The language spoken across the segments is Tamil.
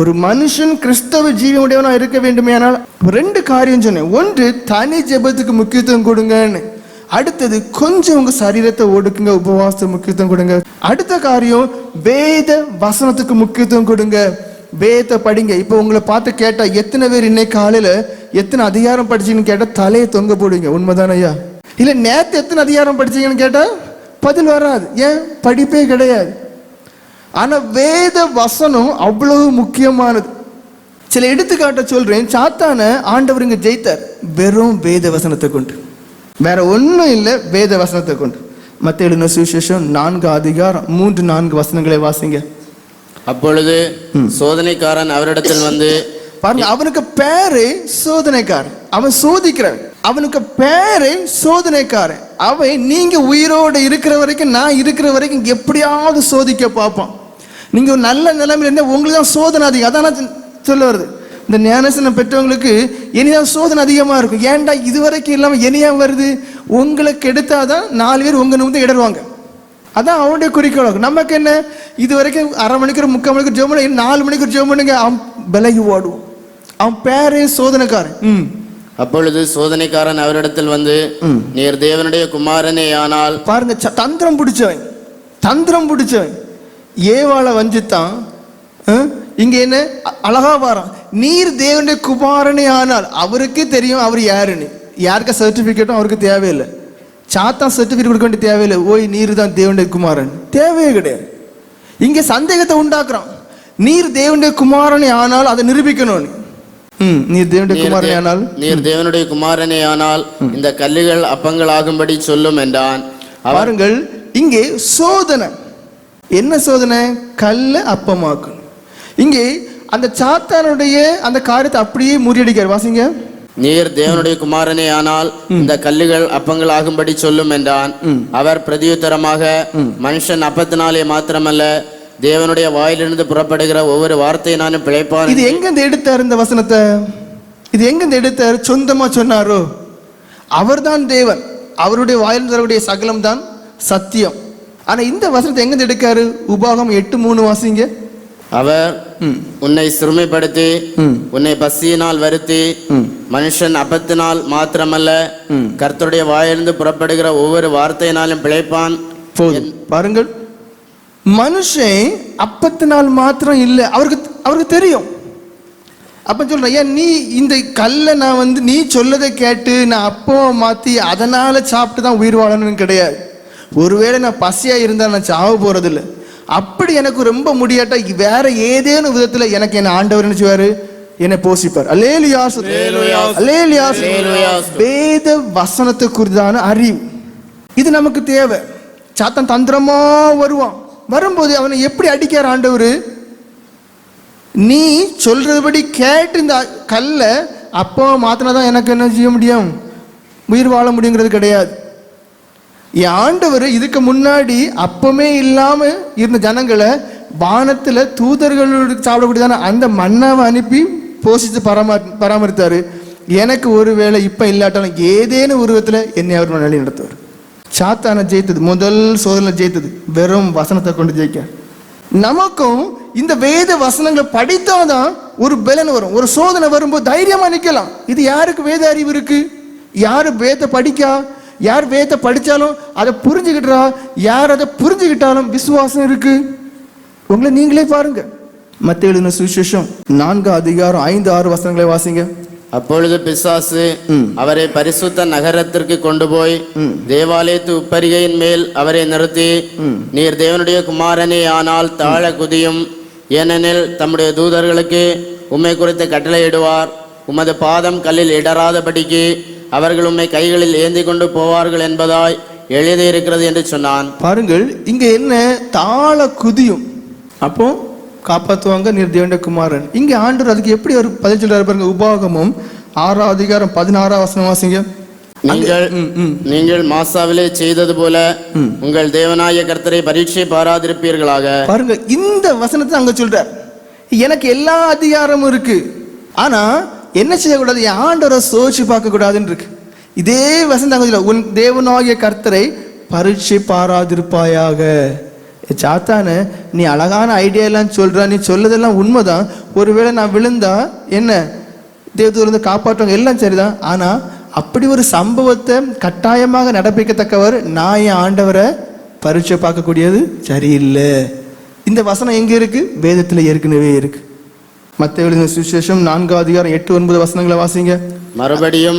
ஒரு மனுஷன் கிறிஸ்தவ ஜீவனுடையவனா இருக்க வேண்டுமேனால் ரெண்டு காரியம் சொன்னேன். ஒன்று தனி ஜெபத்துக்கு முக்கியத்துவம் கொடுங்கன்னு. அடுத்தது கொஞ்சம் உங்க சரீரத்தை ஒடுக்குங்க உபவாசத்துக்கு முக்கியத்துவம் கொடுங்க. அடுத்த காரியம் வேத வசனத்துக்கு முக்கியத்துவம் கொடுங்க. வேதத்தை படிங்க. இப்போ உங்களை பார்த்து கேட்டால் எத்தனை பேர் இன்னைக்கு காலையில் எத்தனை அதிகாரம் படிச்சீங்கன்னு கேட்டால் தலையை தொங்க போடுவீங்க. உண்மைதான ஐயா? இல்லை நேற்று எத்தனை அதிகாரம் படிச்சீங்கன்னு கேட்டால் பதில் வராது. ஏன்? படிப்பே கிடையாது. ஆனா வேத வசனம் அவ்வளவு முக்கியமானது. சில எடுத்துக்காட்ட சொல்றேன். சாத்தான ஆண்டவர் இங்க ஜெயித்தார். வெறும் வேத வசனத்தை கொண்டு வேற ஒண்ணும் இல்லை வேத வசனத்தை கொண்டு மத்த எழுதின சுவிசேஷம் நான்கு அதிகாரம் மூன்று நான்கு வசனங்களை வாசிங்க. அப்பொழுது சோதனைக்காரன் அவரிடத்தில் வந்து பாருங்க அவனுக்கு பேரு சோதனைக்காரன். அவன் சோதிக்கிறான் அவனுக்கு பேரு சோதனைக்காரன். அவன் நீங்க உயிரோடு இருக்கிற வரைக்கும் நான் இருக்கிற வரைக்கும் எப்படியாவது சோதிக்க பார்ப்பான். நீங்க ஒரு நல்ல நிலைமையில இருந்தா உங்களுக்கு தான் சோதனை அதிகம். அதான் சொல்ல வருது. இந்த ஞானசனம் பெற்றவங்களுக்கு இனிதான் சோதனை அதிகமா இருக்கும். ஏன்டா இது வரைக்கும் இல்லாம இனியா வருது? உங்களுக்கு எடுத்தாதான் நாலு பேர் உங்க வந்து இடருவாங்க அதான் அவனுடைய குறிக்கோள். நமக்கு என்ன? இது வரைக்கும் அரை மணிக்கு முக்கால் மணிக்கு ஜெபம் பண்ணி நாலு மணிக்கு ஜெபம் பண்ணுங்க. அவன் விலகி ஓடுவான். அவன் பேரே சோதனைக்காரன். ம். அப்பொழுது சோதனைக்காரன் அவரிடத்தில் வந்து நீர் தேவனுடைய குமாரனே ஆனால் பாருங்க ச- தந்திரம் பிடிச்சவன். தந்திரம் பிடிச்சவன். ஏவாளை வஞ்சித்தான்? இங்க என்ன? அழகா வாரான் நீர் தேவனுடைய குமாரனே ஆனால் அவருக்கே தெரியும் அவர் யாருன்னு. யாருக்க சர்டிபிகேட்டும் அவருக்கு தேவையில்லை. சாத்தான் சர்டிபிகேட் கொடுக்க வேண்டிய தேவையில்லை. ஓய் நீர் தான் தேவனுடைய குமாரன். தேவையே கிடையாது. இங்க சந்தேகத்தை உண்டாக்குறான். நீர் தேவனுடைய குமாரனே ஆனால் அதை நிரூபிக்கணும் ம் நீர் தேவனுடைய குமாரனே ஆனால். நீர் தேவனுடைய குமாரனே ஆனால் இந்த கல்லுகள் அப்பங்கள் ஆகும்படி சொல்லும் என்றான். பாருங்கள் இங்கே சோதனை. என்ன சோதனை? கல்ல அப்பமாக்கணும். இங்கே அந்த சாத்தானுடைய அந்த காரியத்தை அப்படியே முறியடிக்கார் வாசிங்க. நீர் தேவனுடைய குமாரனே ஆனால் இந்த கல்லுகள் அப்பங்கள் ஆகும்படி சொல்லும் என்றான். அவர் பிரதியுத்தரமாக மனுஷன் அப்பத்தினாலே மாத்திரமல்ல தேவனுடைய வாயிலிருந்து புறப்படுகிற ஒவ்வொரு வார்த்தையினாலும் பிழைப்பான் இது எங்க எடுத்தார் இந்த வசனத்தை? இது எங்க எடுத்தார்? சொந்தமா சொன்னாரோ? அவர்தான் தேவன். அவருடைய வாயில் தரக்கூடிய சகலம் தான் சத்தியம். ஆனா இந்த வசனத்தை எங்க இருந்து எடுக்காரு? உபாகம் எட்டு மூணு வாசிங்க. அவர் உன்னை சிறுமைப்படுத்தி உன்னை பசியினால் வருத்தி மனுஷன் அப்பத்தினால் மாத்திரமல்ல கர்த்தருடைய வாயிலிருந்து புறப்படுகிற ஒவ்வொரு வார்த்தையினாலும் பிழைப்பான். போதும். பாருங்கள். மனுஷன் அப்பத்தினால் மாத்திரம் இல்லை. அவருக்கு அவருக்கு தெரியும். அப்ப சொல்றேன் ஏன் நீ இந்த கல்லை நான் வந்து நீ சொல்லதை கேட்டு நான் அப்போ மாத்தி அதனால சாப்பிட்டு தான் உயிர் வாழணும்னு கிடையாது. ஒருவேளை நான் பசியா இருந்தா நான் சாவ போறதில்ல. அப்படி எனக்கு ரொம்ப முடியாட்டா வேற ஏதேனும் விதத்துல எனக்கு என்ன ஆண்டவர் என்ன செய்வாரு? என்னை போஷிப்பார். அல்லேலியா. அல்லேலியா. வேத வசனத்தை குறித்தான அறிவு. இது நமக்கு தேவை. சாத்தன் தந்திரமா வருவான். வரும்போது அவனை எப்படி அடிக்கார் ஆண்டவர்? நீ சொல்றதுபடி கேட்டு இந்த கல்லை அப்போ மாத்தினாதான் எனக்கு என்ன செய்ய முடியும்? உயிர் வாழ முடியுங்கிறது கிடையாது. என் ஆண்டவர் இதுக்கு முன்னாடி அப்பமே இல்லாமல் இருந்த ஜனங்களை வானத்தில் தூதர்களோடு சாப்பிடக்கூடியதான அந்த மன்னாவை அனுப்பி போஷித்து பராம பராமரித்தார். எனக்கு ஒருவேளை இப்போ இல்லாட்டாலும் ஏதேனும் உருவத்தில் என்னை அவர் வழி நடத்துவார் சாத்தான ஜெயித்தது முதல் சோதனை ஜெயித்தது வெறும் வசனத்தை கொண்டு ஜெயிக்க. நமக்கும் இந்த வேத வசனங்களை படித்தாதான் ஒரு பலன் வரும். ஒரு சோதனை வரும்போது தைரியமாக நிற்கலாம் இது யாருக்கு வேத அறிவு இருக்குது யார் வேத படிக்கா? யார் வேத படிச்சாலும் அதை புரிஞ்சுக்கிட்டா யார் அதை புரிஞ்சுக்கிட்டாலும் விசுவாசம் இருக்கு. உங்களை நீங்களே பாருங்க. மத்திய எழுதின சுவிசேஷம் நான்கு அதிகாரம் ஐந்து ஆறு வசனங்களை வாசிங்க. அப்பொழுது பிசாசு அவரை பரிசுத்த நகரத்திற்கு கொண்டு போய் தேவாலயத்து உப்பரிகையின் மேல் அவரை நிறுத்தி நீர் தேவனுடைய குமாரனே ஆனால் தாழ குதியும். ஏனெனில் தம்முடைய தூதர்களுக்கு உம்மை குறித்து கட்டளையிடுவார். உமது பாதம் கல்லில் இடராதபடிக்கு அவர்கள் உம்மை கைகளில் ஏந்தி கொண்டு போவார்கள் என்பதாய் எழுதியிருக்கிறது என்று சொன்னான். பாருங்கள் இங்க என்ன தாள குதியும். அப்போ? காப்பாத்துவாங்க நீர் தேவண்ட குமாரன். இங்க ஆண்டவர் அதுக்கு எப்படி ஒரு பதில் சொல்றாரு பாருங்க உபாகமும் ஆறாம் அதிகாரம் பதினாறாம் வசனம் வாசிங்க. நீங்கள் நீங்கள் மாசாவிலே செய்தது போல உங்கள் தேவனாய கர்த்தரை பரீட்சை பாராதிருப்பீர்களாக. பாருங்க இந்த வசனத்தை அங்க சொல்றார். எனக்கு எல்லா அதிகாரமும் இருக்கு. ஆனா என்ன செய்யக்கூடாது? என் ஆண்டவரை சோதிச்சு பார்க்கக்கூடாதுன்னு இருக்கு இதே வசனம் உன் தேவனாகிய கர்த்தரை பரீட்சை பாராதிருப்பாயாக சாத்தானு நீ அழகான ஐடியா எல்லாம் நீ சொல்லதெல்லாம் உண்மைதான். ஒருவேளை நான் விழுந்தா என்ன? தேவதூர்ந்து காப்பாற்றுவாங்க. எல்லாம் சரிதான். ஆனால் அப்படி ஒரு சம்பவத்தை கட்டாயமாக நடப்பிக்கத்தக்கவர் நான் என் ஆண்டவரை பரீட்சை பார்க்கக்கூடியது சரியில்லை. இந்த வசனம் எங்கே இருக்குது வேதத்தில் ஏற்கனவே இருக்குது மத்த எழுதின சுவிசேஷம் நான்காவது அதிகாரம் எட்டு ஒன்பது வசனங்களை வாசிங்க. மறுபடியும்.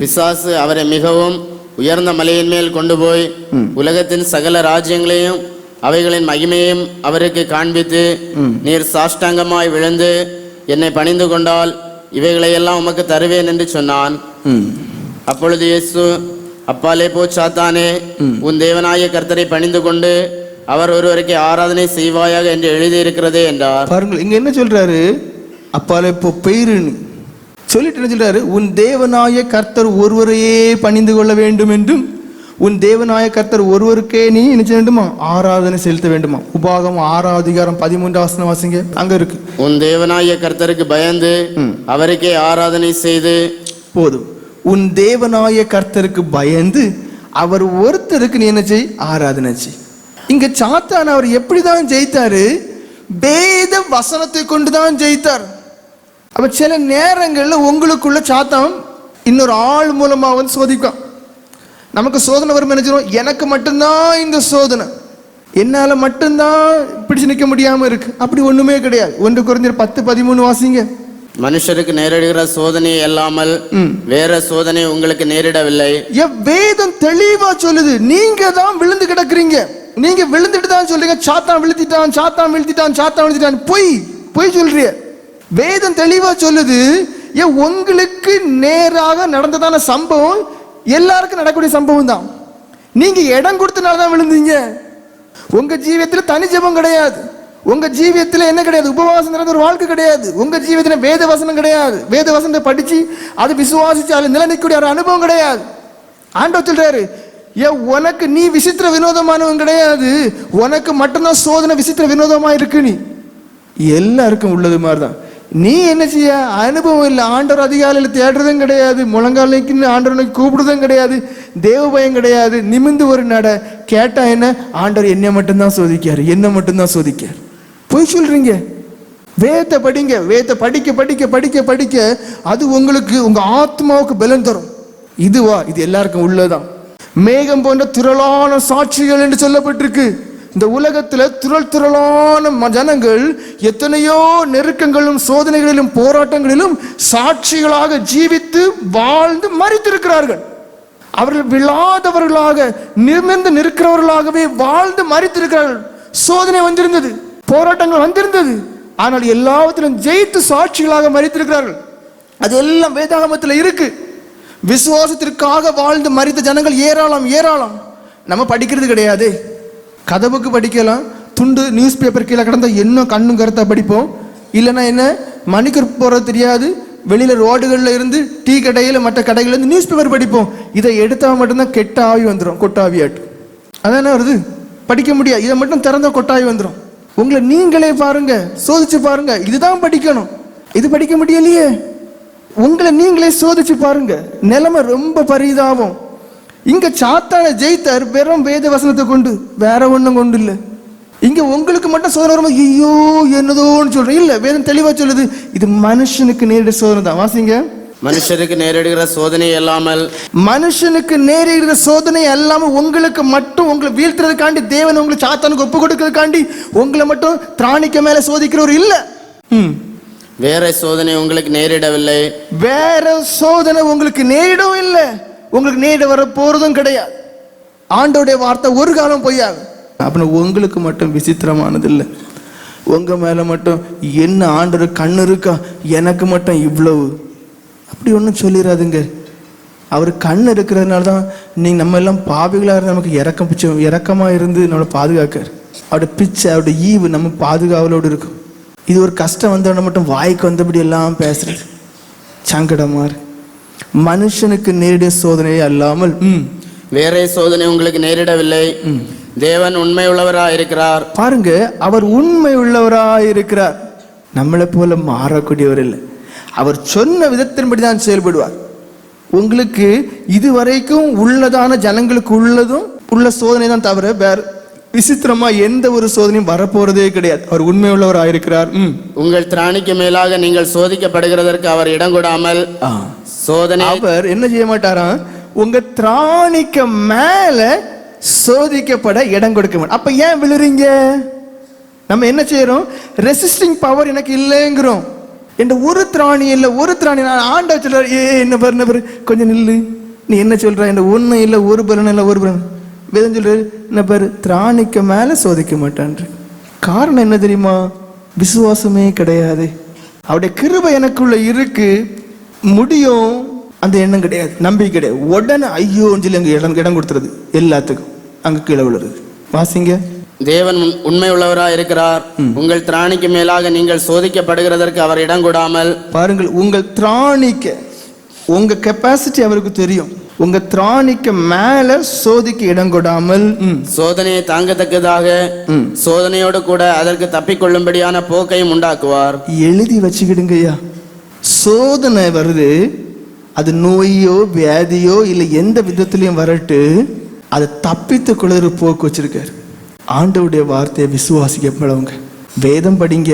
பிசாசு அவரை மிகவும் உயர்ந்த மலையின் மேல் கொண்டு போய் உலகத்தின் சகல ராஜ்யங்களையும் அவைகளின் மகிமையும் அவருக்கு காண்பித்து நீர் சாஷ்டாங்கமாய் விழுந்து என்னை பணிந்து கொண்டால் இவைகளையெல்லாம் உமக்கு தருவேன் என்று சொன்னான். அப்பொழுது இயேசு அப்பாலே போ சாத்தானே உன் தேவனாய கர்த்தரை பணிந்து கொண்டு அவர் ஒருவருக்கு ஆராதனை செய்வாயாக என்று எழுதியிருக்கிறதே என்றார். பாருங்கள் இங்க என்ன சொல்றாரு? அப்பால இப்போ பெயருன்னு சொல்லிட்டு என்ன சொல்றாரு? உன் தேவனாய கர்த்தர் ஒருவரையே பணிந்து கொள்ள வேண்டும் என்றும் உன் தேவனாய கர்த்தர் ஒருவருக்கே நீ செய்ய வேண்டுமா? ஆராதனை செலுத்த வேண்டுமா? உபாகம் ஆறாவது அதிகாரம் பதிமூன்றாம் வசனம் வாசிங்க. அங்க இருக்கு. உன் தேவனாய கர்த்தருக்கு பயந்து அவருக்கே ஆராதனை செய்து போதும். உன் தேவனாய கர்த்தருக்கு பயந்து அவர் ஒருத்தருக்கு நீ என்ன செய்? ஆராதனை செய். இங்க சாத்தான் அவர் எப்படிதான் ஜெயித்தாரு? வேத வசனத்தை கொண்டு தான் ஜெயித்தார். அப்ப சில நேரங்கள்ல உங்களுக்குள்ள சாத்தான் இன்னொரு ஆள் மூலமா வந்து சோதிக்கும் நமக்கு சோதனை வரும் நினைச்சிரும் எனக்கு மட்டும்தான் இந்த சோதனை. என்னால மட்டும்தான் பிடிச்சு நிற்க முடியாம இருக்கு. அப்படி ஒண்ணுமே கிடையாது. ஒன்று குறைஞ்சர் பத்து பதிமூணு வாசிங்க. மனுஷருக்கு நேரிடுகிற சோதனை அல்லாமல் ம். வேற சோதனை உங்களுக்கு நேரிடவில்லை. வேதம் தெளிவா சொல்லுது. நீங்க தான் விழுந்து கிடக்குறீங்க. நீங்க விழுந்துட்டு தான் சொல்றீங்க. சாத்தான் விழுத்திட்டான் சாத்தான் விழுத்திட்டான் சாத்தான் விழுத்திட்டான். பொய் பொய் சொல்றிய. வேதம் தெளிவா சொல்லுது ஏன் உங்களுக்கு நேராக நடந்ததான சம்பவம் எல்லாருக்கும் நடக்கக்கூடிய சம்பவம் தான். நீங்க இடம் கொடுத்தனால தான் விழுந்தீங்க. உங்க ஜீவியத்தில் தனி ஜபம் கிடையாது. உங்க ஜீவியத்தில் என்ன கிடையாது? உபவாசம் நிறைந்த ஒரு வாழ்க்கை கிடையாது. உங்க ஜீவியத்தில் வேத வசனம் கிடையாது. வேத வசனத்தை படிச்சு அது விசுவாசிச்சு அதில் நிலநிற்கக்கூடிய ஒரு அனுபவம் கிடையாது. ஆண்டவர் சொல்றாரு ஏன் உனக்கு நீ விசித்திர வினோதமானவன் கிடையாது. உனக்கு மட்டும்தான் சோதனை விசித்திர வினோதமா இருக்கு நீ. எல்லாருக்கும் உள்ளது மாதிரி தான் நீ என்ன செய்ய? அனுபவம் இல்லை. ஆண்டவர் அதிகாலையில் தேடுறதும் கிடையாது. முழங்காலைக்கு ஆண்டவனை கூப்பிடுறதும் கிடையாது. தேவ பயம் கிடையாது. நிமிந்து ஒரு நட. கேட்டா என்ன? ஆண்டவர் என்னை மட்டும்தான் சோதிக்காரு என்ன மட்டும்தான் சோதிக்கார் பொய் சொல்றீங்க. வேத்தை படிங்க. வேத்தை படிக்க படிக்க படிக்க படிக்க அது உங்களுக்கு உங்க ஆத்மாவுக்கு பலன் தரும். இதுவா? இது எல்லாருக்கும் உள்ளதான். மேகம் போன்ற திரளான சாட்சிகள் என்று சொல்லப்பட்டிருக்கு. இந்த உலகத்தில் துரள் துரளான ம- ஜனங்கள் எத்தனையோ நெருக்கங்களும் சோதனைகளிலும் போராட்டங்களிலும் சாட்சிகளாக ஜீவித்து வாழ்ந்து மறித்திருக்கிறார்கள். அவர்கள் விழாதவர்களாக நிமிர்ந்து நிற்கிறவர்களாகவே வாழ்ந்து மறித்திருக்கிறார்கள். சோதனை வந்திருந்தது போராட்டங்கள் வந்திருந்தது. ஆனால் எல்லாவற்றிலும் ஜெயித்து சாட்சிகளாக மறித்திருக்கிறார்கள். அது எல்லாம் வேதாகமத்தில் இருக்கு. விசுவாசத்திற்காக வாழ்ந்து மறித்த ஜனங்கள் ஏராளம் ஏராளம். நம்ம படிக்கிறது கிடையாது. கதவுக்கு படிக்கலாம். துண்டு நியூஸ் பேப்பர் கீழே கிடந்தா இன்னும் கண்ணும் கருத்தா படிப்போம்? இல்லைன்னா என்ன? மணிக்கு போகிறது தெரியாது. வெளியில் ரோடுகளில் இருந்து டீ கடையில் மற்ற கடைகள்லேருந்து நியூஸ் பேப்பர் படிப்போம். இதை எடுத்தால் மட்டும்தான் கெட்ட ஆவி வந்துடும் கொட்டாவியாட்டு அதானே வருது? படிக்க முடியாது. இதை மட்டும் திறந்த கொட்டாவி வந்துடும் உங்களை நீங்களே பாருங்க சோதிச்சு பாருங்க. இதுதான் படிக்கணும். இது படிக்க முடியலையே. உங்களை நீங்களே சோதிச்சு பாருங்க. நிலைமை ரொம்ப பரிதாபம். இங்க சாத்தான ஜெயித்தார் வெறும் வேத வசனத்தை கொண்டு வேற ஒண்ணும் கொண்டு இல்ல. இங்க உங்களுக்கு மட்டும் சோதனை வரும்போது ஐயோ என்னதோன்னு சொல்றேன் இல்ல வேதம் தெளிவா சொல்லுது இது மனுஷனுக்கு நேரிட சோதனை தான். வாசிங்க. மனுஷருக்கு நேரிடுகிற சோதனை அல்லாமல் மனுஷனுக்கு நேரிடுற சோதனை அல்லாம உங்களுக்கு மட்டும் உங்களை வீழ்த்துறதுக்காண்டி தேவன் உங்களை சாத்தானுக்கு ஒப்பு கொடுக்கறதுக்காண்டி உங்களை மட்டும் திராணிக்க மேல சோதிக்கிறவர் இல்ல. வேற சோதனை உங்களுக்கு நேரிடவில்லை. வேற சோதனை உங்களுக்கு நேரிடும் இல்ல. உங்களுக்கு நேரிட வர போறதும் கிடையாது. ஆண்டோடைய வார்த்தை ஒரு காலம் பொய்யாது. அப்படின்னு உங்களுக்கு மட்டும் விசித்திரமானது இல்லை உங்க மேல மட்டும் என்ன ஆண்டவர் கண் இருக்கா எனக்கு மட்டும் இவ்வளவு. அப்படி ஒன்றும் சொல்லிடாதுங்க அவர் கண் இருக்கிறதுனால தான் நீங்க நம்ம எல்லாம் பாவிகளாக இருந்து நமக்கு இறக்கம் பிச்சை இறக்கமா இருந்து நம்மளை பாதுகாக்கார் அவருடைய பிச்சை அவருடைய ஈவு நம்ம பாதுகாவலோடு இருக்கும். இது ஒரு கஷ்டம் வந்தவன மட்டும் வாய்க்கு வந்தபடி எல்லாம் பேசுறது. சங்கடமா இருக்கு. மனுஷனுக்கு நேரடிய சோதனையே அல்லாமல். ம், வேற சோதனை உங்களுக்கு நேரிடவில்லை. தேவன் உண்மை உள்ளவரா இருக்கிறார் பாருங்க அவர் உண்மை உள்ளவராய் இருக்கிறார் நம்மளை போல மாறக்கூடியவர் இல்லை அவர் சொன்ன விதத்தின்படி தான் செயல்படுவார். உங்களுக்கு இதுவரைக்கும் உள்ளதான ஜனங்களுக்கு உள்ளதும் உள்ள சோதனை தான் தவிர வேற விசித்திரமா எந்த ஒரு சோதனையும் வரப்போறதே கிடையாது. அவர் உண்மையுள்ளவராக இருக்கிறார் ம். உங்கள் திராணிக்கு மேலாக நீங்கள் சோதிக்கப்படுகிறதற்கு அவர் இடம் கொடாமல். சோதனை அவர் என்ன செய்ய மாட்டாராம் உங்க திராணிக்க மேல சோதிக்கப்பட இடம் கொடுக்க மாட்டார். அப்ப ஏன் விழுறீங்க? நம்ம என்ன செய்யறோம்? ரெசிஸ்டிங் பவர் எனக்கு இல்லைங்கிறோம். என்ற ஒரு திராணி இல்லை ஒரு திராணி. நான் ஆண்ட சொல்றாரு ஏ என்ன பாரு என்ன பாரு கொஞ்சம் நில்லு. நீ என்ன சொல்ற? இந்த ஒன்றும் இல்லை ஒரு பலன் இல்லை ஒரு பலன். வேதம் சொல்றாரு என்ன பாரு திராணிக்க மேல சோதிக்க மாட்டான் காரணம் என்ன தெரியுமா? விசுவாசமே கிடையாது. அவருடைய கிருபை எனக்குள்ள இருக்கு. முடியும் அந்த எண்ணம் கிடையாது. நம்பிக்கை கிடையாது. உடனே ஐயோன்னு சொல்லி அங்க இடம் இடம் கொடுத்துறது எல்லாத்துக்கும் அங்க கீழே விழுறது. வாசிங்க. தேவன் உண்- உண்மையுள்ளவராய் இருக்கிறார். உங்கள் திராணிக்கு மேலாக நீங்கள் சோதிக்கப்படுகிறதற்கு அவர் இடம் கொடாமல். பாருங்கள் உங்கள் திராணிக்க உங்க கெப்பாசிட்டி அவருக்கு தெரியும். உங்க திராணிக்க மேல சோதிக்க இடம் கொடாமல் சோதனையை தாங்கத்தக்கதாக. சோதனையோடு கூட அதற்கு தப்பிக்கொள்ளும்படியான போக்கையும் உண்டாக்குவார். எழுதி வச்சுக்கிடுங்கய்யா. சோதனை வருது அது நோயோ வியாதியோ இல்லை எந்த விதத்திலையும் வரட்டு அதை தப்பித்து கொள்ளுற போக்கு வச்சிருக்காரு. ஆண்டவுடைய வார்த்தையை விசுவாசிக்க பழவுங்க வேதம் படிங்க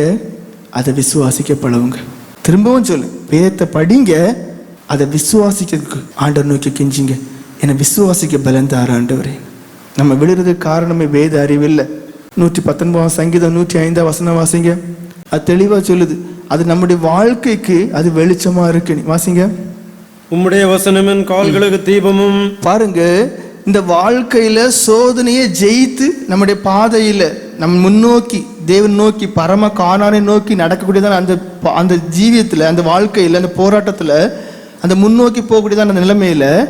அதை விசுவாசிக்க பழவுங்க திரும்பவும் சொல்லு வேதத்தை படிங்க அதை விசுவாசிக்கிறதுக்கு ஆண்டவர் நோக்கி கெஞ்சிங்க. என்னை விசுவாசிக்க பலன் தார ஆண்டவரே. நம்ம விழுறதுக்கு காரணமே வேத அறிவில்லை. நூற்றி பத்தொன்பதாம் சங்கீதம் நூற்றி ஐந்தாம் வசனம் வாசிங்க. அது தெளிவாக சொல்லுது. அது நம்முடைய வாழ்க்கைக்கு அது வெளிச்சமா இருக்கு. வாசிங்க. உம்முடைய வசனமின் கால்களுக்கு தீபமும் பாருங்க. இந்த வாழ்க்கையில சோதனையை ஜெயித்து நம்முடைய பாதையில நம்ம முன்னோக்கி தேவன் நோக்கி பரம காணானை நோக்கி நடக்கக்கூடியதான அந்த அந்த ஜீவியத்துல அந்த வாழ்க்கையில அந்த போராட்டத்துல அந்த முன்னோக்கி போகக்கூடியதான அந்த நிலைமையில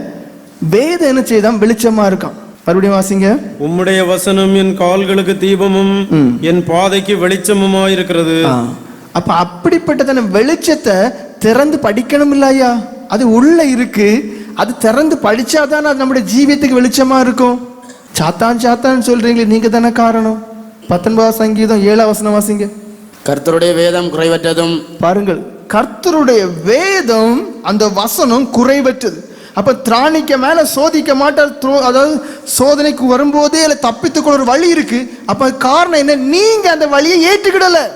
வேதம் என்ன செய்தான்? வெளிச்சமா இருக்கான். மறுபடியும் வாசிங்க. உம்முடைய வசனம் என் கால்களுக்கு தீபமும். என் பாதைக்கு வெளிச்சமுமாயிருக்கிறது. ஆ. அப்ப அப்படிப்பட்டதான வெளிச்சத்தை திறந்து படிக்கணும் இல்லையா அது உள்ள இருக்கு. அது திறந்து படிச்சாதானே அது நம்முடைய ஜீவியத்துக்கு வெளிச்சமா இருக்கும். சாத்தான் சாத்தான் சொல்றீங்களே நீங்க தானே காரணம். பத்தொன்பதாம் சங்கீதம் ஏழாம் வசனம் வாசிங்க. கர்த்தருடைய வேதம் குறைவற்றதும் பாருங்கள். கர்த்தருடைய வேதம் அந்த வசனம் குறைவற்றது. அப்போ திராணிக்க மேலே சோதிக்க மாட்டார் த்ரோ- அதாவது சோதனைக்கு வரும்போதே அதில் தப்பித்துக்கொள்ள ஒரு வழி இருக்கு. அப்போ காரணம் என்ன? நீங்கள் அந்த வழியை ஏற்றுக்கிடலை.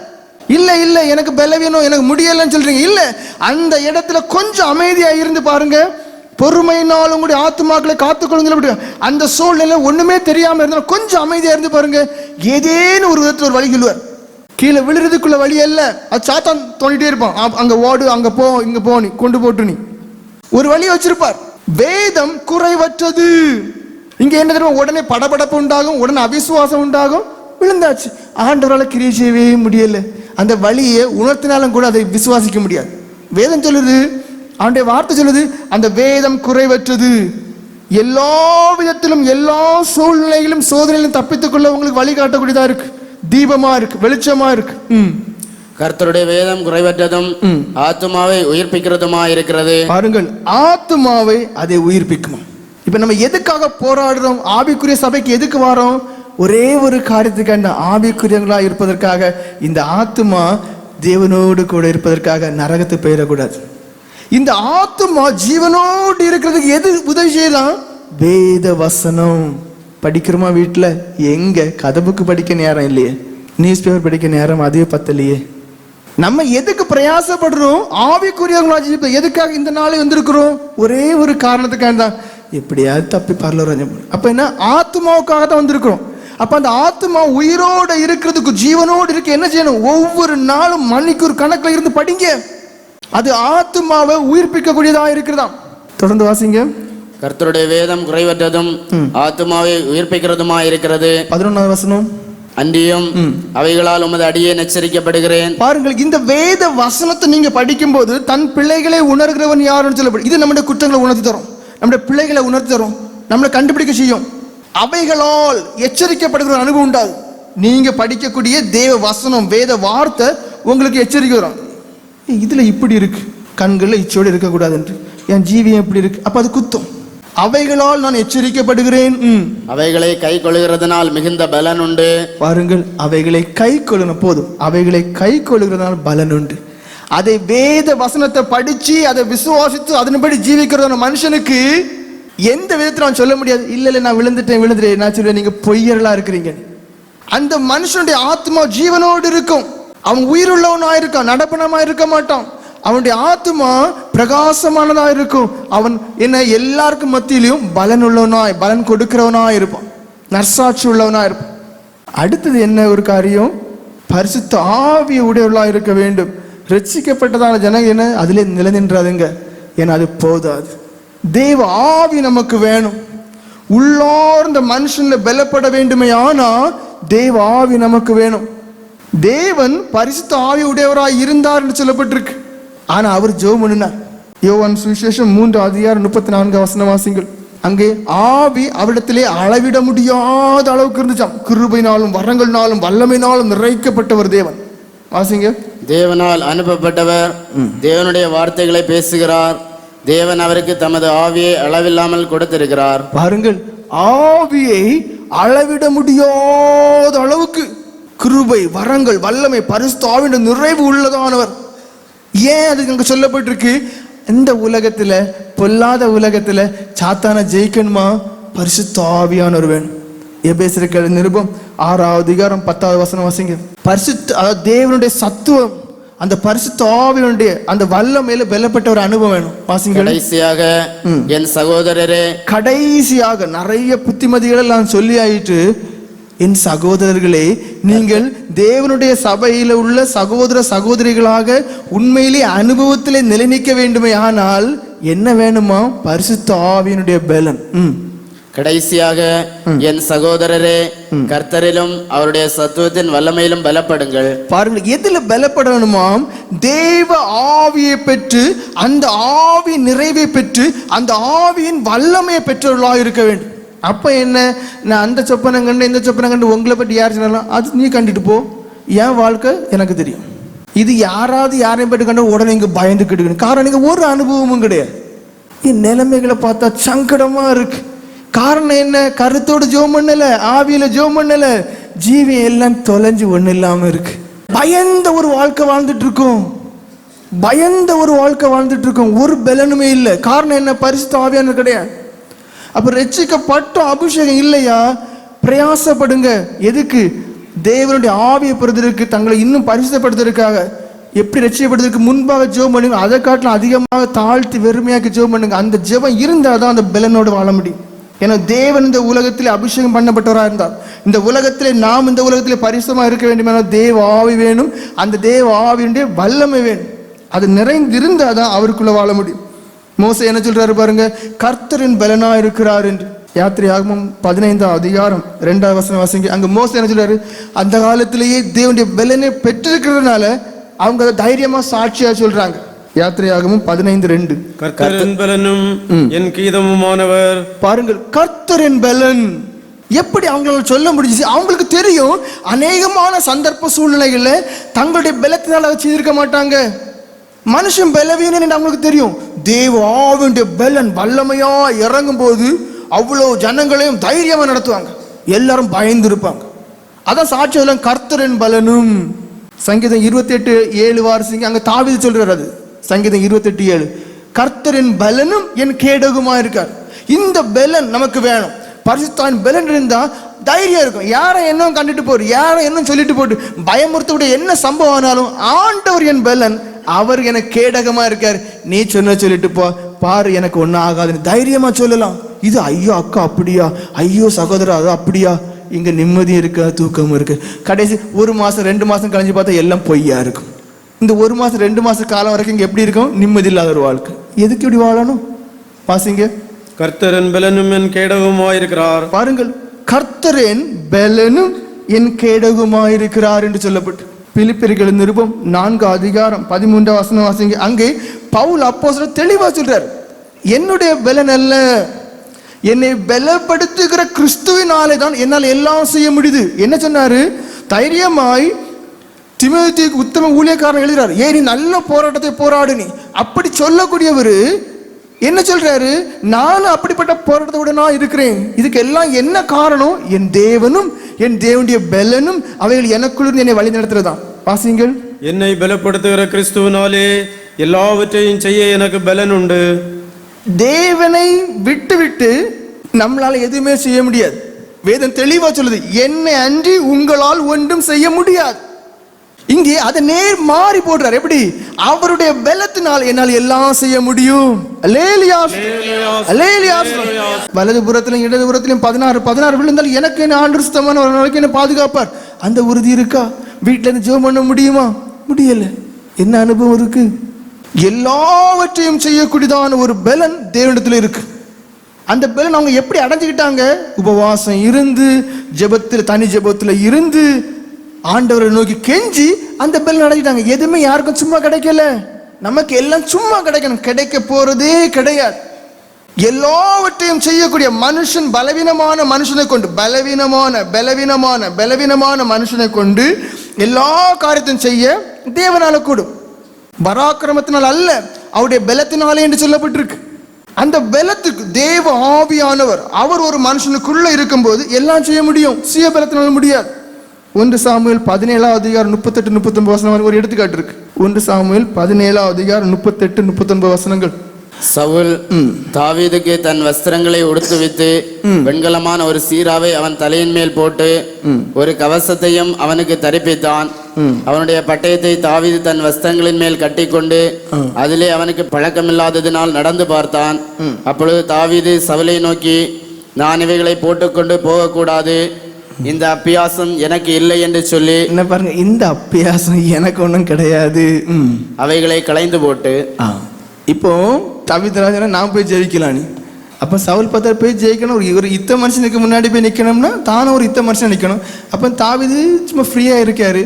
இல்லை இல்லை எனக்கு பலவீனம் எனக்கு முடியலைன்னு சொல்கிறீங்க இல்லை அந்த இடத்துல கொஞ்சம் அமைதியாக இருந்து பாருங்க. பொறுமையினால் உங்களுடைய ஆத்துமாக்களை காத்துக்கொள்ளுங்க அந்த சூழ்நிலை ஒன்றுமே தெரியாமல் இருந்தாலும் கொஞ்சம் அமைதியாக இருந்து பாருங்க. ஏதேனும் ஒரு விதத்தில் ஒரு வழி சொல்லுவார். கீழே விழுறதுக்குள்ள வழி அல்ல அது சாத்தான் தோண்டிட்டே இருப்பான். அங்கே அங்க ஓடு அங்க போ இங்க போ நீ கொண்டு போட்டு நீ. ஒரு வழி வச்சிருப்பார். வேதம் குறைவற்றது. இங்க என்ன தெரியுமா? உடனே படபடப்பு உண்டாகும் உடனே அவிசுவாசம் உண்டாகும். விழுந்தாச்சு. ஆண்டவரால் கிரியை செய்யவே முடியல. அந்த வழியை உணர்த்தினாலும் கூட அதை விசுவாசிக்க முடியாது. வேதம் சொல்லுது அவனுடைய வார்த்தை சொல்லுது அந்த வேதம் குறைவற்றது. எல்லா விதத்திலும் எல்லா சூழ்நிலையிலும் சோதனையிலும் தப்பித்துக் கொள்ள உங்களுக்கு வழிகாட்டக்கூடியதா இருக்கு. தீபமா இருக்கு வெளிச்சமா இருக்கு. ம். கர்த்தருடைய வேதம் குறைவற்றதும் ஆத்துமாவை உயிர்ப்பிக்கிறதுமா இருக்கிறது. பாருங்கள் ஆத்துமாவை அதை உயிர்ப்பிக்குமா. இப்ப நம்ம எதுக்காக போராடுறோம்? ஆவிக்குரிய சபைக்கு எதுக்கு வரோம்? ஒரே ஒரு காரியத்துக்காக ஆவிக்குரியங்களா இருப்பதற்காக. இந்த ஆத்துமா தேவனோடு கூட இருப்பதற்காக நரகத்து போயிடக்கூடாது. இந்த ஆத்துமா ஜீவனோடு இருக்கிறதுக்கு எது உதவி செய்யலாம்? வேத வசனம் படிக்கிறோமா வீட்டில் எங்கே? கதவுக்கு படிக்க நேரம் இல்லையே. நியூஸ் பேப்பர் படிக்க நேரம் அதே பத்தலையே. நம்ம எதுக்கு பிரயாசப்படுறோம்? ஆவிக்குரியவங்களா ஜீவிப்போம் எதுக்காக இந்த நாளை வந்திருக்கிறோம்? ஒரே ஒரு காரணத்துக்காக தான். எப்படியாவது தப்பி பரலோராஜம் அப்போ என்ன? ஆத்மாவுக்காக தான் வந்திருக்கிறோம். அப்போ அந்த ஆத்மா உயிரோடு இருக்கிறதுக்கு ஜீவனோடு இருக்க என்ன செய்யணும்? ஒவ்வொரு நாளும் மணிக்கு ஒரு கணக்கில் இருந்து படிங்க. அது ஆத்மாவை உயிர்ப்பிக்கக்கூடியதாக இருக்கிறதாம் தொடர்ந்து வாசிங்க. கர்த்தருடைய வேதம் குறைவற்றதும் ஆத்துமாவை உயிர்ப்பிக்கிறதுமா இருக்கிறது பதினொன்னாவது வசனம். அன்றியும் அவைகளால் உமது அடியே எச்சரிக்கப்படுகிறேன் பாருங்கள் இந்த வேத வசனத்தை நீங்க படிக்கும்போது தன் பிள்ளைகளை உணர்கிறவன் யாருன்னு சொல்லப்படும் இது நம்முடைய குற்றங்களை உணர்த்தி தரும். நம்முடைய பிள்ளைகளை உணர்த்தி தரும். நம்மளை கண்டுபிடிக்க செய்யும். அவைகளால் எச்சரிக்கப்படுகிற அனுபவம் உண்டாது. நீங்க படிக்கக்கூடிய தேவ வசனம் வேத வார்த்தை உங்களுக்கு எச்சரிக்கை வரும். இதுல இப்படி இருக்கு. கண்கள்ல இச்சோடு இருக்கக்கூடாதுன்று என் ஜீவியம் இப்படி இருக்கு. அப்ப அது குத்தம். அவைகளால் நான் எச்சரிக்கப்படுகிறேன். ம். அவைகளை கை கொள்கிறதுனால் மிகுந்த பலன் உண்டு. பாருங்கள் அவைகளை கை கொள்ளணும் போதும் அவைகளை கை கொள்ளுகிறதுனால பலன் உண்டு. அதை வேத வசனத்தை படிச்சு அதை விசுவாசித்து அதன்படி ஜீவிக்கிறதான மனுஷனுக்கு எந்த விதத்துல அவன் சொல்ல முடியாது. இல்ல இல்ல நான் விழுந்துட்டேன் விழுந்துட்டேன். நான் சொல்லுவேன் நீங்க பொய்யர்களா இருக்கிறீங்க. அந்த மனுஷனுடைய ஆத்மா ஜீவனோடு இருக்கும். அவன் உயிருள்ளவனா இருக்கான் நடப்பனமா இருக்க மாட்டான். அவனுடைய ஆத்மா பிரகாசமானதா இருக்கும் அவன் என்ன எல்லாருக்கும் மத்தியிலையும் பலன் உள்ளவனாய் பலன் கொடுக்கிறவனா இருப்பான். நர்சாட்சி உள்ளவனா இருப்பான். அடுத்தது என்ன ஒரு காரியம்? பரிசுத்த ஆவிய உடையவர்களாக இருக்க வேண்டும். ரட்சிக்கப்பட்டதான ஜனங்க என்ன? அதிலே நிலநின்றாதுங்க. ஏன்னா அது போதாது. தேவ ஆவி நமக்கு வேணும். உள்ளார்ந்த மனுஷன்ல பலப்பட வேண்டுமே ஆனா தேவ ஆவி நமக்கு வேணும். தேவன் பரிசுத்த ஆவி உடையவராய் இருந்தார் என்று சொல்லப்பட்டிருக்கு. ஆனா அவர் ஜெபம் பண்ணினார். யோவான் சுவிசேஷம் மூன்று அதிகாரம் முப்பத்தி நான்கு வசன வாசிங்கள். அங்கே ஆவி அவரிடத்திலே அளவிட முடியாத அளவுக்கு இருந்துச்சாம். கிருபைனாலும் வரங்கள்னாலும் வல்லமைனாலும் நிறைக்கப்பட்டவர் தேவன். வாசிங்க. தேவனால் அனுப்பப்பட்டவர் தேவனுடைய வார்த்தைகளை பேசுகிறார். தேவன் அவருக்கு தமது ஆவியை அளவில்லாமல் கொடுத்திருக்கிறார். பாருங்கள் ஆவியை அளவிட முடியாத அளவுக்கு கிருபை வரங்கள் வல்லமை பரிசுத்த ஆவியின் நிறைவு உள்ளதானவர். ஏன் அதுக்கு அங்க சொல்லப்பட்டிருக்கு? இந்த உலகத்துல பொல்லாத உலகத்துல சாத்தான ஜெயிக்கணுமா? பரிசுத்த ஆவியானவர் வேணும் எபேசிருக்கிற நிருபம் ஆறாவது அதிகாரம் பத்தாவது வசனம் வாசிங்க. அதாவது தேவனுடைய சத்துவம் அந்த பரிசுத்த ஆவியனுடைய அந்த வல்லமையில பெல்லப்பட்ட ஒரு அனுபவம் வேணும். வாசிங்க. கடைசியாக என் சகோதரரே. கடைசியாக நிறைய புத்திமதிகளை நான் சொல்லி ஆயிட்டு என் சகோதரர்களே நீங்கள் தேவனுடைய சபையில உள்ள சகோதர சகோதரிகளாக உண்மையிலே அனுபவத்திலே நிலைநிற்க வேண்டுமே ஆனால் என்ன வேணுமா? பரிசுத்த ஆவியினுடைய பலன். ம். கடைசியாக என் சகோதரரே கர்த்தரிலும் அவருடைய சத்துவத்தின் வல்லமையிலும் பலப்படுங்கள். பாருங்கள் எதுல பலப்படணுமாம் தேவ ஆவியை பெற்று அந்த ஆவி நிறைவை பெற்று அந்த ஆவியின் வல்லமையை பெற்றவர்களாக இருக்க வேண்டும். அப்போ என்ன? நான் அந்த சொப்பனை கண்டு இந்த சொப்பனை கண்டு உங்களை பற்றி யார் சொன்னாலும் அது நீ கண்டுட்டு போ. என் வாழ்க்கை எனக்கு தெரியும். இது யாராவது யாரையும் பற்றி கண்டு உடனே இங்கே பயந்துக்கிட்டு காரணம் நீங்கள் ஒரு அனுபவமும் கிடையாது. என் நிலைமைகளை பார்த்தா சங்கடமாக இருக்கு. காரணம் என்ன? கருத்தோடு ஜோம் பண்ணலை ஆவியில் ஜோம் பண்ணலை. ஜீவி எல்லாம் தொலைஞ்சு ஒன்றும் இல்லாமல் இருக்கு. பயந்த ஒரு வாழ்க்கை வாழ்ந்துட்டு இருக்கோம். பயந்த ஒரு வாழ்க்கை வாழ்ந்துட்டு இருக்கோம். ஒரு பலனுமே இல்லை. காரணம் என்ன? பரிசு ஆவியானது கிடையாது. அப்ப ரட்சிக்கப்பட்ட அபிஷேகம் இல்லையா? பிரயாசப்படுங்க. எதுக்கு? தேவனுடைய ஆவியை பெறுவதற்கு தங்களை இன்னும் பரிசுத்தப்படுத்துறதுக்காக. எப்படி ரட்சிக்கப்படுவதற்கு முன்பாக ஜெபம் பண்ணுங்க. அதை காட்டிலும் அதிகமாக தாழ்த்தி வெறுமையாக்கி ஜெபம் பண்ணுங்க. அந்த ஜெபம் இருந்தால் தான் அந்த பலனோடு வாழ முடியும். ஏன்னா தேவன் இந்த உலகத்தில் அபிஷேகம் பண்ணப்பட்டவராக இருந்தார். இந்த உலகத்திலே நாம் இந்த உலகத்திலே பரிசுமாக இருக்க வேண்டுமானால் தேவ ஆவி வேணும். அந்த தேவ ஆவியுடைய வல்லமை வேணும். அது நிறைந்திருந்தால் தான் அவருக்குள்ளே வாழ முடியும். மோசே என்ன சொல்றாரு பாருங்க கர்த்தரின் பலனா இருக்கிறார் என்று. யாத்திரை ஆகமம் பதினைந்தாம் அதிகாரம் ரெண்டாவது வசனம் வாசிங்க. அங்க மோசே என்ன சொல்றாரு அந்த காலத்திலேயே தேவனுடைய பலனை பெற்றிருக்கிறதுனால அவங்க அதை தைரியமா சாட்சியா சொல்றாங்க. யாத்திரை ஆகமம் பதினைந்து ரெண்டு. கர்த்தரின் பலனும் என் கீதமுமானவர். பாருங்கள் கர்த்தரின் பலன் எப்படி அவங்களால சொல்ல முடிஞ்சுச்சு அவங்களுக்கு தெரியும் அநேகமான சந்தர்ப்ப சூழ்நிலைகள்ல தங்களுடைய பலத்தினால அதை செய்திருக்க மாட்டாங்க. மனுஷன் பலவீனன் அவங்களுக்கு தெரியும். தேவ ஆவியுடைய பலன் வல்லமையா இறங்கும் போது அவ்வளவு ஜனங்களையும் தைரியமா நடத்துவாங்க. எல்லாரும் பயந்து இருப்பாங்க. அதான் சாட்சியம் கர்த்தரின் பலனும். சங்கீதம் இருபத்தி எட்டு ஏழு வாரசிங்க அங்க தாவிது சொல்றாரு அது. சங்கீதம் இருபத்தி எட்டு ஏழு. கர்த்தரின் பலனும் என் கேடகுமா இருக்கார். இந்த பலன் நமக்கு வேணும். பரிசுத்தான் பலன் இருந்தா தைரியம் இருக்கும். யாரை என்ன கண்டுட்டு போரு. யாரை என்ன சொல்லிட்டு போட்டு பயமுறுத்தக்கூடிய என்ன சம்பவம் ஆனாலும் ஆண்டவர் என் பலன் அவர் எனக்கு கேடகமா இருக்கார். நீ சொன்ன சொல்லிட்டு போ. பாரு எனக்கு ஒன்றும் ஆகாதுன்னு தைரியமா சொல்லலாம். இது ஐயோ அக்கா அப்படியா? ஐயோ சகோதரா அது அப்படியா? இங்க நிம்மதியும் இருக்கா தூக்கம் இருக்கு. கடைசி ஒரு மாசம் ரெண்டு மாசம் கழிஞ்சு பார்த்தா எல்லாம் பொய்யா இருக்கும். இந்த ஒரு மாசம் ரெண்டு மாசம் காலம் வரைக்கும் இங்க எப்படி இருக்கும்? நிம்மதி இல்லாத ஒரு வாழ்க்கை. எதுக்கு இப்படி வாழணும்? வாசிங்க. கர்த்தரின் பலனும் என் கேடகமாயிருக்கிறார் பாருங்கள் கர்த்தரின் பலனும் என் கேடகுமாயிருக்கிறார் என்று சொல்லப்பட்டு பிலிப்பிரிகள் நிருபம் நான்கு அதிகாரம் பதிமூன்றாம் வசனம் வாசிங்க. அங்கே பவுல் அப்போ தெளிவாக சொல்றார் என்னுடைய பலன் அல்ல. என்னை பலப்படுத்துகிற கிறிஸ்துவினாலே தான் என்னால் எல்லாம் செய்ய முடியுது. என்ன சொன்னாரு? தைரியமாய் திமுக உத்தம ஊழியக்காரன் எழுதுறார் ஏன் நீ நல்ல போராட்டத்தை போராடு நீ. அப்படி சொல்லக்கூடியவர் என்ன சொல்றாரு? நானும் அப்படிப்பட்ட போராட்டத்தோட நான் இருக்கிறேன். இதுக்கு எல்லாம் என்ன காரணம்? என் தேவனும் என் தேவனுடைய பலனும் அவைகள் எனக்குள்ள என்னை வழி நடத்துறதுதான் வாசிங்கள் என்னை பலப்படுத்துகிற கிறிஸ்துவினாலே எல்லாவற்றையும் செய்ய எனக்கு பலன் உண்டு தேவனை விட்டு விட்டு நம்மளால எதுவுமே செய்ய முடியாது. வேதம் தெளிவா சொல்லுது என்னை அன்றி உங்களால் ஒன்றும் செய்ய முடியாது. இங்கே அதை நேர் மாறி போடுறார். எப்படி? அவருடைய பலத்தினால் என்னால் எல்லாம் செய்ய முடியும். வலது புறத்திலும் இடது புறத்திலும் பதினாறு பதினாறு விழுந்தால் எனக்கு என்ன ஆண்டு சுத்தமான ஒரு நாளைக்கு என்ன பாதுகாப்பார்? அந்த உறுதி இருக்கா? வீட்டில இருந்து ஜெபம் பண்ண முடியுமா? முடியல. என்ன அனுபவம் இருக்கு? எல்லாவற்றையும் செய்யக்கூடியதான ஒரு பலன் தேவனிடத்தில் இருக்கு. அந்த பலன் அவங்க எப்படி அடைஞ்சுக்கிட்டாங்க? உபவாசம் இருந்து ஜெபத்தில் தனி ஜெபத்தில் இருந்து ஆண்டவரை நோக்கி கெஞ்சி அந்த பெல் நடத்திட்டாங்க எதுவுமே யாருக்கும் சும்மா கிடைக்கல. நமக்கு எல்லாம் சும்மா கிடைக்கணும். கிடைக்க போறதே கிடையாது. எல்லாவற்றையும் செய்யக்கூடிய மனுஷன் பலவீனமான மனுஷனை கொண்டு பலவீனமான பலவீனமான பலவீனமான மனுஷனை கொண்டு எல்லா காரியத்தையும் செய்ய தேவனால கூடும். பராக்கிரமத்தினால் அல்ல அவருடைய பலத்தினாலே என்று சொல்லப்பட்டிருக்கு. அந்த பலத்துக்கு தேவ ஆவியானவர் அவர் ஒரு மனுஷனுக்குள்ள இருக்கும்போது எல்லாம் செய்ய முடியும். சுய பலத்தினால் முடியாது. ஒன்று சாமுவேல் பதினேழாவது அதிகாரம் முப்பத்தெட்டு முப்பத்தொன்பது வசனம் ஒரு எடுத்துக்காட்டு இருக்கு. ஒன்று சாமுவேல் பதினேழாவது அதிகாரம் முப்பத்தெட்டு முப்பத்தொன்பது வசனங்கள். சவுல் தாவீதுக்கு தன் வஸ்திரங்களை உடுத்துவித்து வெண்கலமான ஒரு சீராவை அவன் தலையின் மேல் போட்டு ஒரு கவசத்தையும் அவனுக்கு தரிப்பித்தான். அவனுடைய பட்டயத்தை தாவீது தன் வஸ்திரங்களின் மேல் கட்டிக்கொண்டு அதிலே அவனுக்கு பழக்கமில்லாததினால் நடந்து பார்த்தான். அப்பொழுது தாவீது சவுலை நோக்கி நான் இவைகளை போட்டுக்கொண்டு போகக்கூடாது. இந்த அப்பியாசம் எனக்கு இல்லை என்று சொல்லி என்ன பாருங்க இந்த அப்பியாசம் எனக்கு ஒன்றும் கிடையாது. ம். அவைகளை களைந்து போட்டு ஆ. இப்போ தவிதராஜனை நான் போய் ஜெயிக்கலாம் நீ? அப்போ சவுல் பத்தர் போய் ஜெயிக்கணும் ஒரு ஒரு இத்த மனுஷனுக்கு முன்னாடி போய் நிற்கணும்னா தானும் ஒரு இத்த மனுஷன் நிற்கணும் அப்போ தாவிது சும்மா ஃப்ரீயாக இருக்காரு.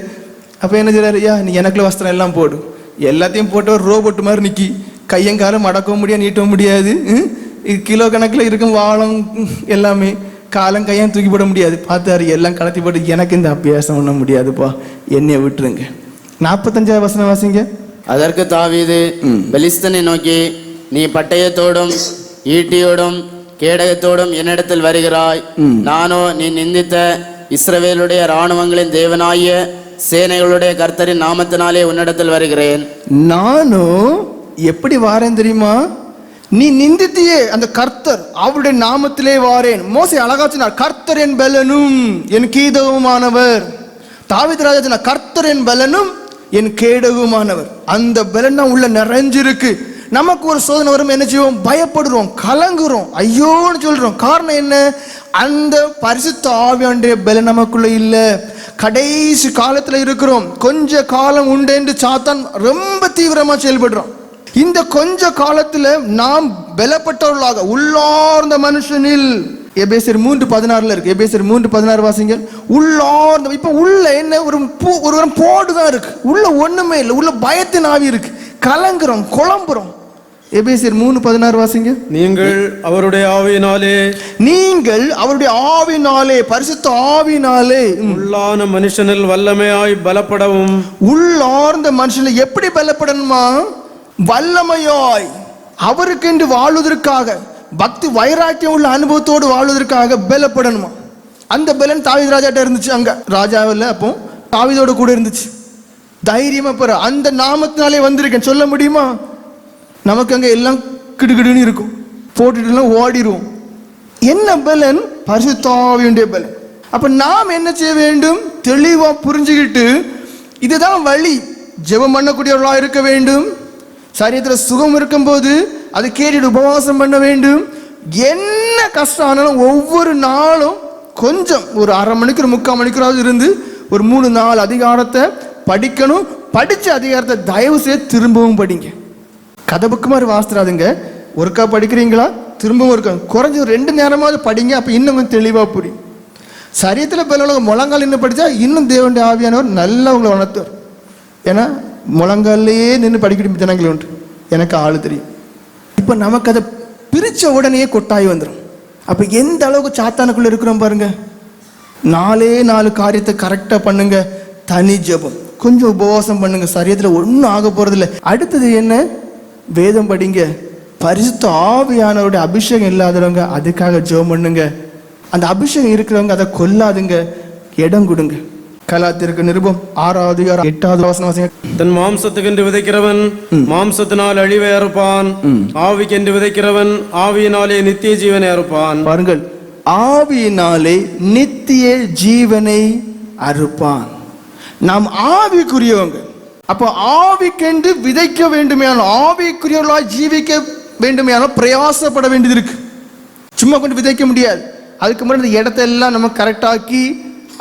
அப்போ என்ன செய்றாரு? ஐயா நீ எனக்குள்ள வஸ்திரம் எல்லாம் போடு. எல்லாத்தையும் போட்டு ஒரு ரோபோட் மாதிரி நிற்கி கையங்காலம் மடக்கவும் முடியாது நீட்டவும் முடியாது. கிலோ கணக்கில் இருக்கும் வாழம் எல்லாமே. காலம் கையும் தூக்கி போட முடியாது. பார்த்தாரு எல்லாம் கலத்தி போட்டு எனக்கு இந்த அபியாசம் ஒன்றும் முடியாதுப்பா. என்னைய விட்டுருங்க. நாற்பத்தஞ்சாவது வசனம் வாசிங்க. அதற்கு தாவீது பெலிஸ்தனை நோக்கி நீ பட்டயத்தோடும் ஈட்டியோடும் கேடகத்தோடும் என்னிடத்தில் வருகிறாய். நானோ நீ நிந்தித்த இஸ்ரவேலுடைய இராணுவங்களின் தேவனாகிய சேனைகளுடைய கர்த்தரின் நாமத்தினாலே உன்னிடத்தில் வருகிறேன். நானும் எப்படி வாரேன் தெரியுமா? நீ நிந்தித்தியே அந்த கர்த்தர் அவருடைய நாமத்திலே வாரேன். மோசை அழகா சொன்னார் கர்த்தர் என் பலனும் என் கீதவுமானவர். தாவீது ராஜா சொன்னார் கர்த்தர் என் பலனும் என் கேடகுமானவர் அந்த பலன் உள்ள நிறைஞ்சிருக்கு. நமக்கு ஒரு சோதனை வரும் என்ன செய்வோம்? பயப்படுறோம் கலங்குறோம். ஐயோன்னு சொல்றோம். காரணம் என்ன? அந்த பரிசுத்த ஆவியாண்டிய பலன் நமக்குள்ள இல்ல. கடைசி காலத்துல இருக்கிறோம். கொஞ்ச காலம் உண்டு என்று சாத்தான் ரொம்ப தீவிரமா செயல்படுறோம் இந்த கொஞ்ச காலத்துல நாம் பலப்பட்டவர்களாக உள்ளார்ந்த மனுஷனில் எபேசர் மூன்று பதினாறுல இருக்கு. எபேசர் மூன்று பதினாறு வாசிங்க உள்ளார்ந்த இப்ப உள்ள என்ன ஒரு பூ ஒரு வாரம் போடு தான் இருக்கு. உள்ள ஒண்ணுமே இல்லை. உள்ள பயத்தின் ஆவி இருக்கு. கலங்குறோம் குழம்புறோம். எபேசர் மூணு பதினாறு வாசிங்க நீங்கள் அவருடைய ஆவியினாலே நீங்கள் அவருடைய ஆவினாலே பரிசுத்த ஆவினாலே உள்ளான மனுஷனில் வல்லமையாய் பலப்படவும். உள்ளார்ந்த மனுஷனை எப்படி பலப்படணுமா? வல்லமையாய் அவருக்கென்று வாழ்வதற்காக பக்தி வைராக்கியம் உள்ள அனுபவத்தோடு வாழ்வதற்காக பலப்படணுமா? அந்த பலன் தாவித ராஜாட்ட இருந்துச்சு அங்க. ராஜாவில் அப்போ தாவிதோட கூட இருந்துச்சு. தைரியமா பெற அந்த நாமத்தினாலே வந்திருக்கேன். சொல்ல முடியுமா? நமக்கு அங்க எல்லாம் கிடுகிடுன்னு இருக்கும். போட்டுட்டு எல்லாம் ஓடிடுவோம். என்ன பலன்? பரிசுத்தாவியுடைய பலன். அப்ப நாம் என்ன செய்ய வேண்டும்? தெளிவா புரிஞ்சுக்கிட்டு இதுதான் வழி. ஜெபம் பண்ணக்கூடியவர்களா இருக்க வேண்டும். சரீரத்தில் சுகம் இருக்கும்போது அதை கேட்டுட்டு உபவாசம் பண்ண வேண்டும். என்ன கஷ்டம் ஆனாலும் ஒவ்வொரு நாளும் கொஞ்சம் ஒரு அரை மணிக்கு ஒரு முக்கால் மணிக்கூறாவது இருந்து ஒரு மூணு நாலு அதிகாரத்தை படிக்கணும். படித்த அதிகாரத்தை தயவு செய்து திரும்பவும் படிங்க. கதை புக்கு மாதிரி வாசித்துறாதுங்க ஒருக்கா படிக்கிறீங்களா? திரும்பவும் இருக்கா குறைஞ்ச ஒரு ரெண்டு நேரமாவது படிங்க அப்போ இன்னும் கொஞ்சம் தெளிவாக புரியும். சரீரத்தில் பிள்ளைங்க முழங்கால் இன்னும் படித்தா இன்னும் தேவனுடைய ஆவியானவர் நல்லா உங்களை உணர்த்துவார். ஏன்னா முழங்கால்லையே நின்று படிக்கிற ஜனங்கள் உண்டு. எனக்கு ஆள் தெரியும். இப்போ நமக்கு அதை பிரித்த உடனே கொட்டாய் வந்துடும் அப்போ எந்த அளவுக்கு சாத்தானுக்குள்ளே இருக்கிறோம் பாருங்க? நாலே நாலு காரியத்தை கரெக்டாக பண்ணுங்க. தனி ஜெபம். கொஞ்சம் உபவாசம் பண்ணுங்க. சரியத்தில் ஒன்றும் ஆக போகிறதில்ல அடுத்தது என்ன? வேதம் படிங்க. பரிசுத்த ஆவியானவருடைய அபிஷேகம் இல்லாதவங்க அதுக்காக ஜெபம் பண்ணுங்க. அந்த அபிஷேகம் இருக்கிறவங்க அதை கொல்லாதுங்க. இடம் கொடுங்க. கலாத்திற்கு நிருபம் ஆறாவது எட்டாவது வாசிங்க. தன் மாம்சத்துக்கென்று விதைக்கிறவன் மாம்சத்தினால் அழிவை அறுப்பான். ஆவிக்கென்று விதைக்கிறவன் ஆவியினாலே நித்திய ஜீவனை அறுப்பான். பாருங்கள் ஆவியினாலே நித்திய ஜீவனை அறுப்பான். நாம் ஆவிக்குரியவங்க. அப்போ ஆவிக்கென்று விதைக்க வேண்டுமையானால் ஆவிக்குரியவர்களாய் ஜீவிக்க வேண்டுமையானால் பிரயாசப்பட வேண்டியது இருக்கு. சும்மா கொண்டு விதைக்க முடியாது. அதுக்கு முன்னாடி இந்த இடத்தெல்லாம் நம்ம கரெக்டாக்கி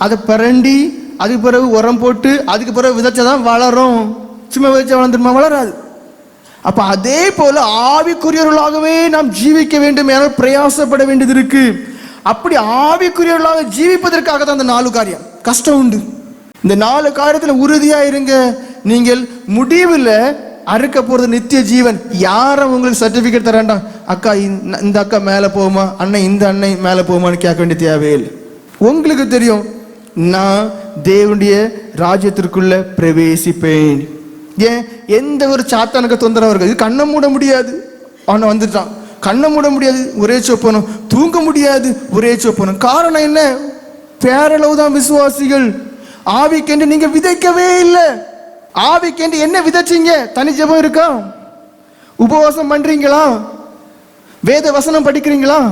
அதை பிரண்டி அதுக்கு பிறகு உரம் போட்டு அதுக்கு பிறகு விதைச்சாதான் வளரும். சும்மா விதைச்சா வளர்ந்துருமா வளராது. அப்ப அதே போல ஆவிக்குரியவர்களாகவே நாம் ஜீவிக்க வேண்டும் என பிரயாசப்பட வேண்டியது இருக்கு. அப்படி ஆவிக்குரியவர்களாக ஜீவிப்பதற்காக தான் அந்த நாலு காரியம். கஷ்டம் உண்டு. இந்த நாலு காரியத்துல உறுதியா இருங்க. நீங்கள் முடிவில் அறுக்க போறது நித்திய ஜீவன். யாரும் உங்களுக்கு சர்டிபிகேட் தராண்டாம் அக்கா இந்த- இந்த அக்கா மேலே போகுமா? அண்ணன் இந்த அண்ணன் மேலே போகுமான்னு கேட்க வேண்டிய தேவையில்லை உங்களுக்கு தெரியும். நான் தேவனுடைய ராஜ்யத்திற்குள்ள பிரவேசிப்பேன். ஏன்? எந்த ஒரு சாத்தானுக்கு தொந்தரவு இருக்காது. இது கண்ணை மூட முடியாது. அவனை வந்துட்டான். கண்ணை மூட முடியாது. ஒரே சொப்பனும். தூங்க முடியாது. ஒரே சொப்பனும். காரணம் என்ன? பேரளவு தான் விசுவாசிகள். ஆவிக்கென்று நீங்க விதைக்கவே இல்லை. ஆவிக்கென்று என்ன விதைச்சீங்க? தனி ஜெபம் இருக்கா? உபவாசம் பண்றீங்களா? வேத வசனம் படிக்கிறீங்களா?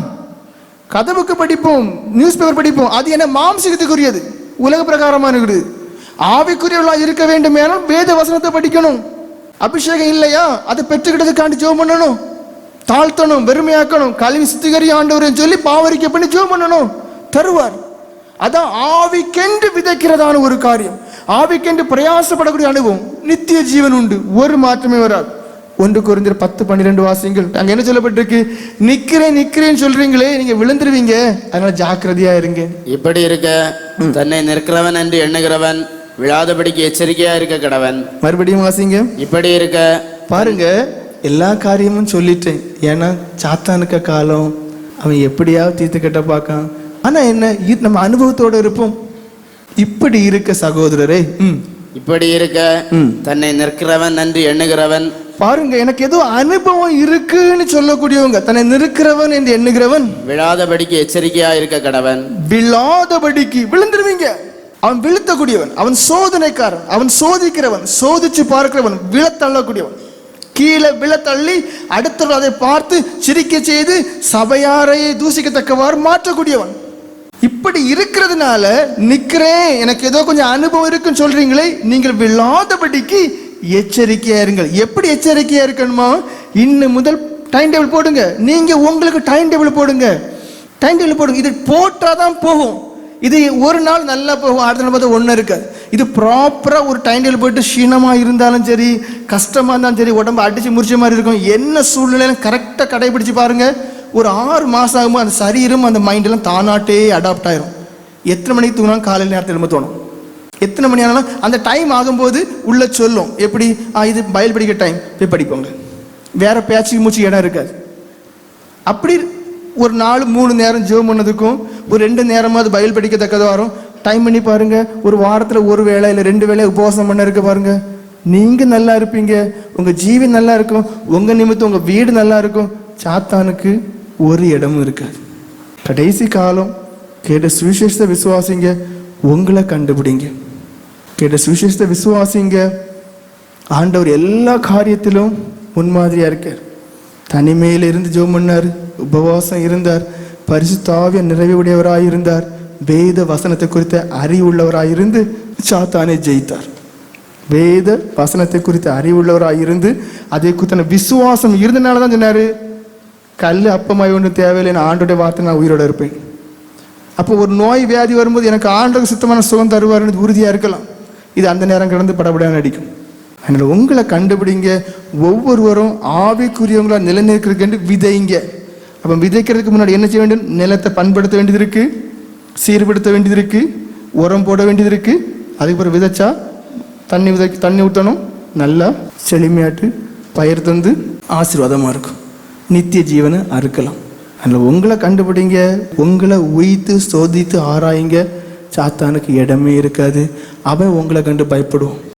கதவுக்கு படிப்போம். நியூஸ் பேப்பர் படிப்போம். அது என்ன மாம்சிகத்துக்குரியது. உலக பிரகாரமானது ஆவிக்குரியவர்களா இருக்க வேண்டுமேனால் வேத வசனத்தை படிக்கணும். அபிஷேகம் இல்லையா? அதை பெற்றுக்கிட்டதுக்காண்டி ஜோம் பண்ணணும். தாழ்த்தணும் வெறுமையாக்கணும். கல்வி சுத்திகரி ஆண்டவர்னு சொல்லி பாவரிக்க பண்ணி ஜோம் பண்ணணும். தருவார். அதான் ஆவிக்கென்று விதைக்கிறதான ஒரு காரியம். ஆவிக்கென்று பிரயாசப்படக்கூடிய அனுபவம். நித்திய ஜீவன் உண்டு. ஒரு மாற்றமே வராது. ஒன்று குறைந்தர் பத்து பன்னிரெண்டு வாசியங்கள். அங்க என்ன சொல்லப்பட்டிருக்கு? நிக்கிறேன் நிக்கிறேன்னு சொல்றீங்களே நீங்க விழுந்துருவீங்க. அதனால ஜாக்கிரதையா இருங்க. இப்படி இருக்க தன்னை நிற்கிறவன் என்று எண்ணுகிறவன் விழாதபடிக்கு எச்சரிக்கையா இருக்க கடவன். மறுபடியும் வாசிங்க. இப்படி இருக்க பாருங்க எல்லா காரியமும் சொல்லிட்டேன். ஏன்னா சாத்தானுக்க காலம். அவன் எப்படியாவது தீர்த்து கட்ட பார்க்கான். ஆனா என்ன நம்ம அனுபவத்தோட இருப்போம். இப்படி இருக்க சகோதரரே இப்படி இருக்க. தன்னை நிற்கிறவன் என்று எண்ணுகிறவன் பாருங்க எனக்கு ஏதோ அனுபவம் இருக்குன்னு சொல்லக்கூடியவங்க. தன்னை நிற்கிறவன் என்று எண்ணுகிறவன். விழாதபடிக்கு எச்சரிக்கையா இருக்க கடவன் விழாதபடிக்கு விழுந்துருவீங்க. அவன் விழுத்தக்கூடியவன் அவன் சோதனைக்காரன் அவன் சோதிக்கிறவன் சோதிச்சு பார்க்கிறவன் விழத்தள்ளக்கூடியவன். கீழே விழத்தள்ளி அடுத்தவர்கள் அதை பார்த்து சிரிக்க செய்து சபையாரையே தூசிக்கத்தக்கவாறு மாற்றக்கூடியவன். இப்படி இருக்கிறதுனால நிக்கிறேன். எனக்கு ஏதோ கொஞ்சம் அனுபவம் இருக்குன்னு சொல்றீங்களே நீங்கள் விழாதபடிக்கு எச்சரிக்கையா இருங்கள். எப்படி எச்சரிக்கையா இருக்கணுமா? இன்னும் முதல் டைம் டேபிள் போடுங்க. நீங்க உங்களுக்கு டைம் டேபிள் போடுங்க. டைம் டேபிள் போடுங்க. இது போட்டாதான் போகும். இது ஒரு நாள் நல்லா போகும். அடுத்த நாள் பார்த்தா ஒன்றும் இருக்காது. இது ப்ராப்பராக ஒரு டைம் டேபிள் போயிட்டு க்ஷீணமாக இருந்தாலும் சரி கஷ்டமாக இருந்தாலும் சரி உடம்பு அடிச்சு முறிச்ச மாதிரி இருக்கும். என்ன சூழ்நிலையிலும் கரெக்டாக கடைபிடிச்சு பாருங்கள் ஒரு ஆறு மாதம் ஆகும்போது அந்த சரீரம் அந்த மைண்டெல்லாம் தானாட்டே அடாப்ட் ஆயிரும். எத்தனை மணிக்கு தூங்கினாலும் காலையில் நேரத்தில் எழும்ப தோணும் எத்தனை மணி ஆனாலும் அந்த டைம் ஆகும்போது உள்ள சொல்லும். எப்படி? ஆ இது பயல் படிக்கிற டைம் போய் படிப்போங்க. வேற பேச்சு மூச்சு இடம் இருக்காது. அப்படி ஒரு நாலு மூணு நேரம் ஜோம் பண்ணதுக்கும் ஒரு ரெண்டு நேரமாவது பயில் படிக்கத்தக்கதாக வரும். டைம் பண்ணி பாருங்க. ஒரு வாரத்தில் ஒரு வேளை இல்லை ரெண்டு வேலை உபவாசம் பண்ண இருக்க பாருங்க. நீங்க நல்லா இருப்பீங்க. உங்க ஜீவி நல்லா இருக்கும். உங்க நிமித்தம் உங்க வீடு நல்லா இருக்கும். சாத்தானுக்கு ஒரு இடமும் இருக்காது. கடைசி காலம் கேட்ட சுவிசேஷத்தை விசுவாசிங்க. உங்களை கண்டுபிடிங்க. கேட்ட சுவிசேஷத்தை விசுவாசிங்க ஆண்டவர் எல்லா காரியத்திலும் முன்மாதிரியாக இருக்கார். தனிமையில் இருந்து ஜோம் பண்ணார் உபவாசம் இருந்தார் பரிசுத்தாவிய நிறைவுடையவராக இருந்தார் வேத வசனத்தை குறித்த அறிவுள்ளவராக இருந்து சாத்தானை ஜெயித்தார். வேத வசனத்தை குறித்த அறிவுள்ளவராக இருந்து அதை குறித்தான விசுவாசம் இருந்தனால தான் சொன்னார் கல் அப்பமாய் ஒன்று தேவையில்லை நான் ஆண்டோடைய வார்த்தை நான் உயிரோட இருப்பேன். அப்போ ஒரு நோய் வியாதி வரும்போது எனக்கு ஆண்டவர் சுத்தமான சுகம் தருவார்னு உறுதியாக இருக்கலாம். இது அந்த நேரம் கடந்து படபடான்னு அடிக்கும். அதனால் உங்களை கண்டுபிடிங்க. ஒவ்வொருவரும் ஆவிக்குரியவங்களா நிலநிற்கிறதுக்கு விதைங்க. அப்போ விதைக்கிறதுக்கு முன்னாடி என்ன செய்ய வேண்டும்? நிலத்தை பண்படுத்த வேண்டியது இருக்குது சீர்படுத்த வேண்டியது இருக்குது உரம் போட வேண்டியது இருக்குது அதுக்கப்புறம் விதைச்சா தண்ணி விதை தண்ணி ஊற்றணும் நல்லா செழுமையாட்டு பயிர் தந்து ஆசீர்வாதமாக இருக்கும். நித்திய ஜீவனை அறுக்கலாம். அதில் உங்களை கண்டுபிடிங்க. உங்களை உயித்து சோதித்து ஆராயுங்க. சாத்தானுக்கு இடமே இருக்காது. அவன் உங்களை கண்டு பயப்படுவான்